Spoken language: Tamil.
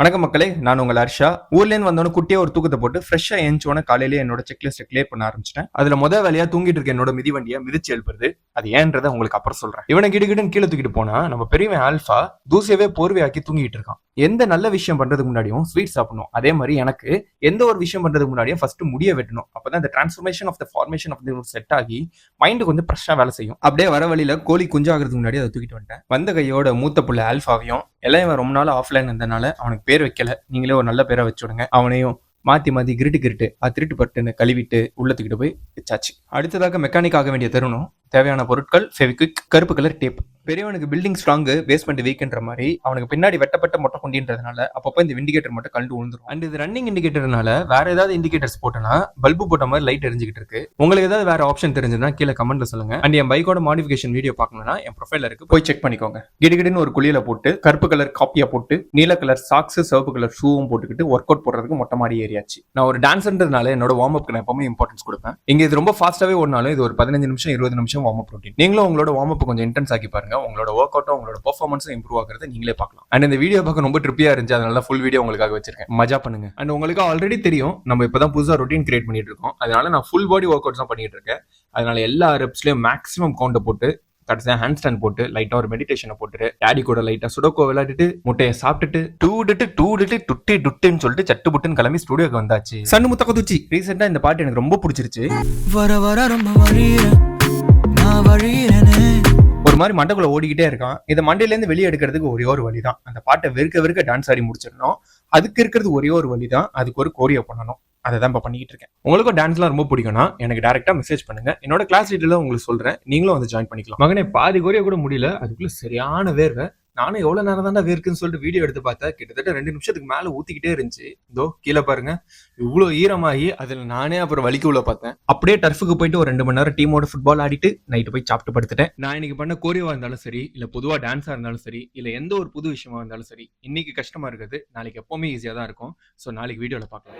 வணக்கம் மக்களே நான் உங்கள் ஹர்ஷா. ஊர்லேருந்து வந்தோன்னு குட்டியா ஒரு தூக்கத்தை போட்டு ஃப்ரெஷ்ஷாக எழுந்தோன்னு காலையிலேயே என்னோட செக்லிஸ்ட்டை கிளியர் பண்ண ஆரம்பிச்சிட்டேன். அதுல முத வேலையா தூங்கிட்டு இருக்க என்னோட மிதி வண்டியை மிதிச்சு எழுப்புறது. அது ஏன்றதை உங்களுக்கு அப்புறம் சொல்றேன். இவனை கிடுகிடுன்னு கீழே தூக்கிட்டு போனா நம்ம பெரியவன் ஆல்ஃபா தூசியவே போர்வையாக்கி தூங்கிட்டு இருக்கான். எந்த நல்ல விஷயம் பண்றதுக்கு முன்னாடியும் ஸ்வீட் சாப்பிடணும். அதே மாதிரி எனக்கு எந்த ஒரு விஷயம் பண்றதுக்கு முன்னாடியும் ஃபர்ஸ்ட் முடிய வெட்டணும். அப்பதான் இந்த transformation of the formation of the set ஆகி மைண்டு கொஞ்சம் ஃப்ரெஷ்ஷாக வேலை செய்யும். அப்படியே வர வழியில கோழி குஞ்சாகிறதுக்கு முன்னாடி அதை தூக்கிட்டு வந்துட்டேன். வந்த கையோட மூத்த புள்ள ஆல்ஃபாவையும் எல்லாம் இவன் ரொம்ப நாள் ஆஃப்லைன் இருந்தனால அவனுக்கு பேர் வைக்கல. நீங்களே ஒரு நல்ல பேரை வச்சு விடுங்க. அவனையும் மாற்றி மாற்றி கிருட்டு கிருட்டு அது திருட்டு பட்டுன்னு கழுவிட்டு உள்ளத்துக்கிட்டு போய் வச்சாச்சு. அடுத்ததாக மெக்கானிக் ஆக வேண்டிய தருணம் தேவையான பொருட்கள் ஃபெவிக்விக் கருப்பு கலர் டேப் பெரியவனுக்கு பில்டிங் ஸ்ட்ராங்கு பேஸ்மெண்ட் வீக்ன்ற மாதிரி அவனுக்கு பின்னாடி வெட்டப்பட்ட மொட்டை கொண்டின்றதுனால அப்பப்போ இந்த இண்டிகேட்டர் மட்டும் கண்டு விழுந்துரும் அண்ட் இது ரன்னிங் இண்டிகேட்டர்னால வேற ஏதாவது இண்டிகேட்டர்ஸ் போட்டனா பல்பு போட்ட மாதிரி லைட் எரிஞ்சுக்கிட்டு இருக்கு. உங்களுக்கு ஏதாவது வேற ஆப்ஷன் தெரிஞ்சதுன்னா கீழே கமெண்ட்ல சொல்லுங்க. அண்ட் என் பைக்கோட மாடிஃபிகேஷன் வீடியோ பார்க்கணும்னா என் ப்ரொஃபைல இருக்கு. போய் செக் பண்ணிக்கோங்க. கிடுகிடுன்னு ஒரு குழியில போட்டு கருப்பு கலர் காப்பியா போட்டு நீல கலர் சாக்ஸ் சிவப்பு கலர் ஷூவும் போட்டுக்கிட்டு ஒர்க் அவுட் போடுறதுக்கு மொட்டை மாடி ஏறியாச்சு. நான் ஒரு டான்ஸ்ன்றதுனால என்னோட வார்ம் அப்க்கு நான் எப்பவுமே இம்பார்ட்டன்ஸ் கொடுப்பேன். இங்க இது ரொம்ப ஃபாஸ்ட்டாவே ஓடினாலும் இது ஒரு பதினஞ்சு நிமிஷம் இருபது நிமிஷம் வார்ம் அப் ரொட்டீன் நீங்களும் உங்களோட வார்ம் அப் கொஞ்சம் இன்டென்ஸ் ஆக்கி பாருங்க. உங்களோட ஒர்க் அவுட்டும் உங்களோட பெர்ஃபார்மன்ஸும் இம்ப்ரூவ் ஆகிறது நீங்களே பார்க்கலாம். அண்ட் இந்த வீடியோ பார்க்க ரொம்ப ட்ரிப்பியா இருந்துச்சு. அதனால ஃபுல் வீடியோ உங்களுக்காக வச்சிருக்கேன். மஜா பண்ணுங்க. அண்ட் உங்களுக்கு ஆல்ரெடி தெரியும் நம்ம இப்பதான் புதுசா ரொட்டீன் கிரியேட் பண்ணிட்டு இருக்கோம். அதனால நான் ஃபுல் பாடி ஒர்க் அவுட்ஸ் தான் பண்ணிட்டு இருக்கேன். அதனால எல்லா ரெப்ஸ்லயும் மேக்ஸிமம் கவுண்டை போட்டு கடைசியாக ஹேண்ட் ஸ்டாண்ட் போட்டு லைட்டாக ஒரு மெடிடேஷனை போட்டுட்டு டேடி கூட லைட்டாக சுடோக்கோ விளையாடிட்டு முட்டையை சாப்பிட்டுட்டு டூடுட்டு டூடுட்டு டுட்டி டுட்டுன்னு சொல்லிட்டு சட்டு புட்டுன்னு கிளம்பி ஸ்டுடியோக்கு வந்தாச்சு. சன்னு முத்தக்க தூச்சி ரீசெண்டாக இந்த பாட்டு எனக்கு ரொம்ப பிடிச்சிருச்சு. வர வர ரொம்ப வழியிறேன் நான் வழியிறேனே மாதிரி மண்டைக்குள்ள ஓடிக்கிட்டே இருக்கான். இதை மண்டையிலேருந்து வெளியே எடுக்கிறதுக்கு ஒரே ஒரு வழி தான் அந்த பாட்டை வெறுக்க வெறுக்க டான்ஸ் ஆடி முடிச்சிடணும். அதுக்கு இருக்கிறது ஒரே ஒரு வழி தான் அதுக்கு ஒரு கோரியோ பண்ணணும். அதை தான் இப்போ பண்ணிக்கிட்டு இருக்கேன். உங்களுக்கும் டான்ஸ்லாம் ரொம்ப பிடிக்கும்னா எனக்கு டேரக்டா மெசேஜ் பண்ணுங்க. என்னோட கிளாஸ் டீட்டெயில உங்களுக்கு சொல்றேன். நீங்களும் வந்து ஜாயின் பண்ணிக்கலாம். மகனே பாதி கோரியோ கூட முடியல. அதுக்குள்ள சரியான வேர்வை. நானும் எவ்வளவு நேரம் தாண்டா வேர்க்குன்னு சொல்லிட்டு வீடியோ எடுத்து பார்த்தா கிட்டத்தட்ட ரெண்டு நிமிஷத்துக்கு மேல ஊத்திக்கிட்டே இருந்துச்சு. இதோ கீழே பாருங்க. இவ்வளவு ஈரமாகி அதுல நானே அப்புறம் வலிக்கு உள்ள பார்த்தேன். அப்படியே டர்ஃபுக்கு போயிட்டு ஒரு ரெண்டு மணி நேரம் டீமோட ஃபுட்பால் ஆடிட்டு நைட்டு போய் சாப்பிட்டு படுத்துட்டேன். நான் இன்னைக்கு பண்ண கோரியோவா இருந்தாலும் சரி இல்ல பொதுவா டான்ஸா இருந்தாலும் சரி இல்ல எந்த ஒரு புது விஷயமா இருந்தாலும் சரி இன்னைக்கு கஷ்டமா இருக்குது. நாளைக்கு எப்பவுமே ஈஸியா தான் இருக்கும். ஸோ நாளைக்கு வீடியோல பார்க்கலாம்.